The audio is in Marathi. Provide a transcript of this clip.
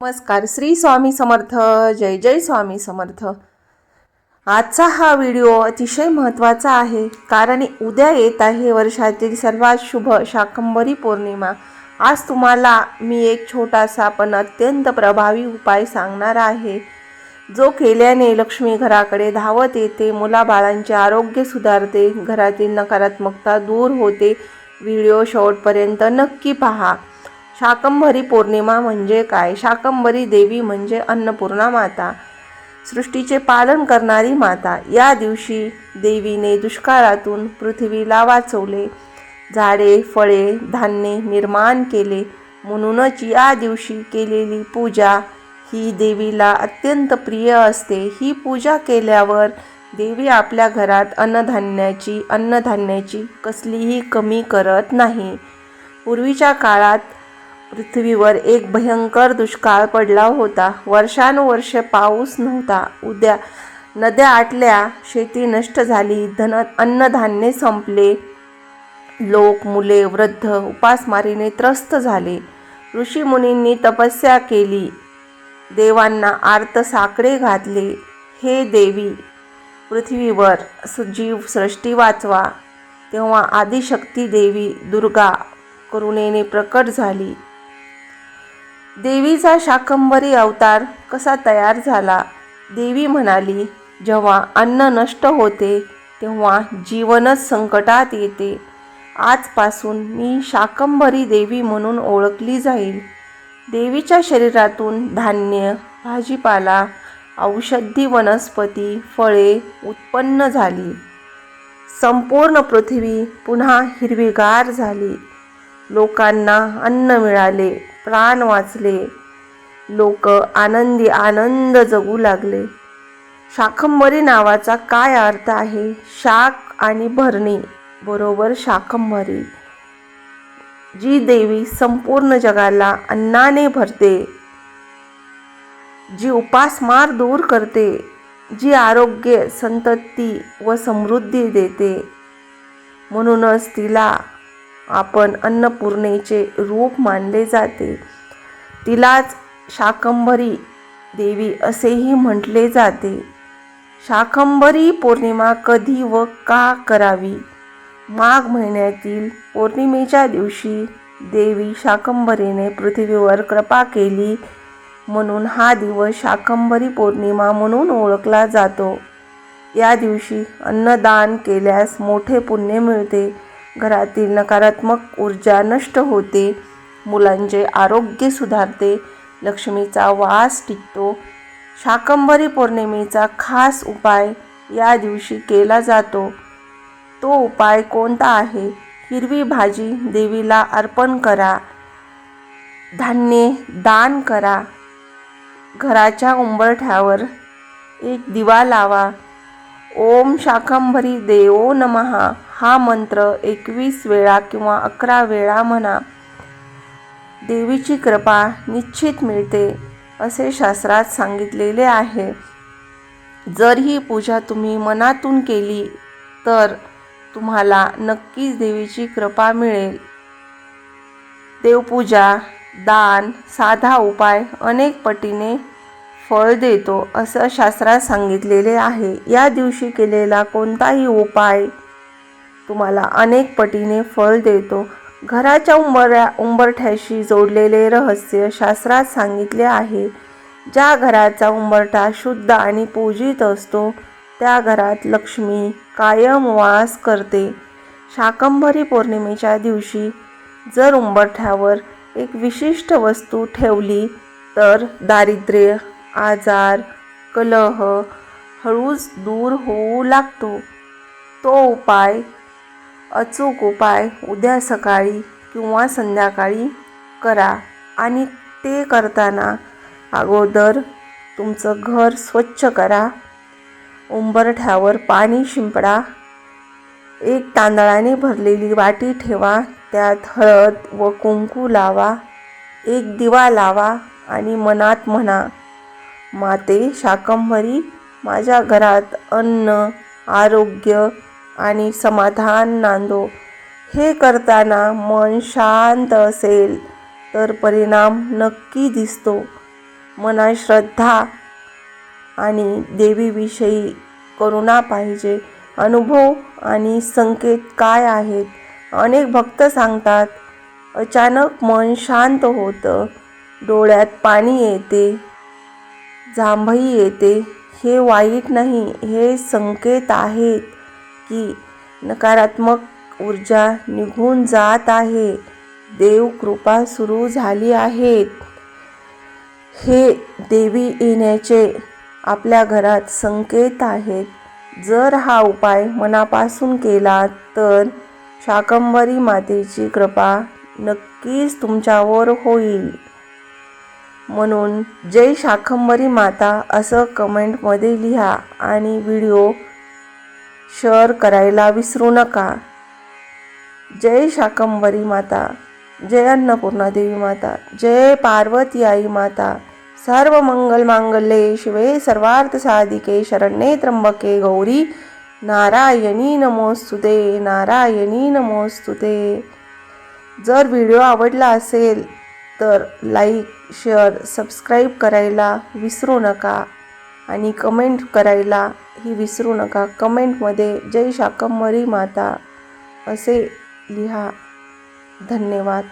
नमस्कार श्री स्वामी समर्थ जय जय स्वामी समर्थ. आजचा हा व्हिडिओ अतिशय महत्त्वाचा आहे कारण उद्या येत आहे वर्षातील सर्वात शुभ शाकंभरी पौर्णिमा. आज तुम्हाला मी एक छोटासा पण अत्यंत प्रभावी उपाय सांगणार आहे जो केल्याने लक्ष्मी घराकडे धावत येते मुलाबाळांचे आरोग्य सुधारते घरातील नकारात्मकता दूर होते. व्हिडिओ शेवटपर्यंत नक्की पहा. शाकंभरी पौर्णिमा म्हणजे काय? शाकंभरी देवी म्हणजे अन्नपूर्णा माता. सृष्टीचे पालन करणारी माता. या दिवशी देवीने दुष्काळातून पृथ्वीला वाचवले. झाडे फळे धान्य निर्माण केले. म्हणूनच या दिवशी केलेली पूजा ही देवीला अत्यंत प्रिय असते. ही पूजा केल्यावर देवी आपल्या घरात अन्नधान्याची अन्नधान्याची कसलीही कमी करत नाही. पूर्वीच्या काळात पृथ्वीवर एक भयंकर दुष्काळ पडला होता. वर्षानुवर्षे पाऊस नव्हता. उद्या नद्या आटल्या शेती नष्ट झाली. धन अन्नधान्य संपले. लोक मुले वृद्ध उपासमारीने त्रस्त झाले. ऋषीमुनींनी तपस्या केली. देवांना आर्त साकडे घातले. हे देवी पृथ्वीवर सजीव सृष्टी वाचवा. तेव्हा आदिशक्ती देवी दुर्गा करुणेने प्रकट झाली. देवीचा शाकंभरी अवतार कसा तयार झाला? देवी म्हणाली जेव्हा अन्न नष्ट होते तेव्हा जीवनच संकटात येते. आजपासून मी शाकंभरी देवी म्हणून ओळखली जाईल. देवीच्या शरीरातून धान्य भाजीपाला औषधी वनस्पती फळे उत्पन्न झाली. संपूर्ण पृथ्वी पुन्हा हिरवीगार झाली. लोकांना अन्न मिळाले. प्राण वाचले. लोक आनंदी आनंद जगू लागले. शाकंभरी नावाचा काय अर्थ आहे? शाक आणि भरणी बरोबर शाकंभरी. जी देवी संपूर्ण जगाला अन्नाने भरते जी उपासमार दूर करते जी आरोग्य संतती व समृद्धी देते. म्हणूनच तिला आपण अन्नपूर्णेचे रूप मानले जाते. तिलाच शाकंभरी देवी असेही म्हटले जाते. शाकंभरी पौर्णिमा कधी व का करावी? माघ महिन्यातील पौर्णिमेच्या दिवशी देवी शाकंभरीने पृथ्वीवर कृपा केली म्हणून हा दिवस शाकंभरी पौर्णिमा म्हणून ओळखला जातो. या दिवशी अन्नदान केल्यास मोठे पुण्य मिळते. घरातील नकारात्मक ऊर्जा नष्ट होते. मुलांचे आरोग्य सुधारते. लक्ष्मीचा वास टिकतो. शाकंभरी पौर्णिमेचा खास उपाय या दिवशी केला जातो. तो उपाय कोणता आहे? हिरवी भाजी देवीला अर्पण करा. धान्ये दान करा. घराच्या उंबरठ्यावर एक दिवा लावा. ओम शाकंभरी देवो नमहा हा मंत्र एकवीस वेळा किंवा अकरा वेळा म्हणा. देवीची कृपा निश्चित मिळते असे शास्त्रात सांगितलेले आहे. जर ही पूजा तुम्ही मनातून केली तर तुम्हाला नक्कीच देवीची कृपा मिळेल. देवपूजा दान साधा उपाय अनेक पटीने फळ देतो असं शास्त्रात सांगितलेले आहे. या दिवशी केलेला कोणताही उपाय तुम्हाला अनेक पटीने फळ देतो. घराच्या उंबऱ्या उंबरठ्याशी जोडलेले रहस्य शास्त्रात सांगितले आहे. ज्या घराचा उंबरठा शुद्ध आणि पूजित असतो त्या घरात लक्ष्मी कायम वास करते. शाकंभरी पौर्णिमेच्या दिवशी जर उंबरठ्यावर एक विशिष्ट वस्तू ठेवली तर दारिद्र्य आजार कलह हळूच दूर होऊ लागतो. तो उपाय अचूक उपाय उद्या सकाळी किंवा संध्याकाळी करा आणि ते करताना अगोदर तुमचं घर स्वच्छ करा. उंबरठ्यावर पाणी शिंपडा. एक तांदळाने भरलेली वाटी ठेवा. त्यात हळद व कुंकू लावा. एक दिवा लावा आणि मनात म्हणा माते शाकंभरी माझ्या घरात अन्न आरोग्य आणि समाधान नांदो. हे करताना मन शांत असेल तर परिणाम नक्की दिसतो. मनात श्रद्धा आणि देवीविषयी करुणा पाहिजे. अनुभव आणि संकेत काय आहेत? अनेक भक्त सांगतात अचानक मन शांत होतं. डोळ्यात पाणी येते जांभई येते. हे वाईट नाही हे संकेत आहेत. की नकारात्मक ऊर्जा निघून जात आहे. देव कृपा सुरू झाली आहेत. हे देवी येण्याचे आपल्या घरात संकेत आहेत. जर हा उपाय मनापासून केला तर शाकंभरी मातेची कृपा नक्कीच तुमच्यावर होईल. म्हणून जय शाकंभरी माता असं कमेंटमध्ये लिहा आणि व्हिडिओ शेअर करायला विसरू नका. जय शाकंभरी माता जय अन्नपूर्णा देवी माता जय पार्वती आई माता. सर्व मंगल मांगल्ये शिवे सर्वार्थ साधिके शरण्ये त्र्यंबके गौरी. नारायणी नमोस्तुते नारायणी नमोस्तुते. जर व्हिडिओ आवडला असेल तर लाईक शेअर सबस्क्राईब करायला विसरू नका. आणि कमेंट करायला ही विसरू नका. कमेंटमध्ये जय शाकंभरी माता असे लिहा. धन्यवाद.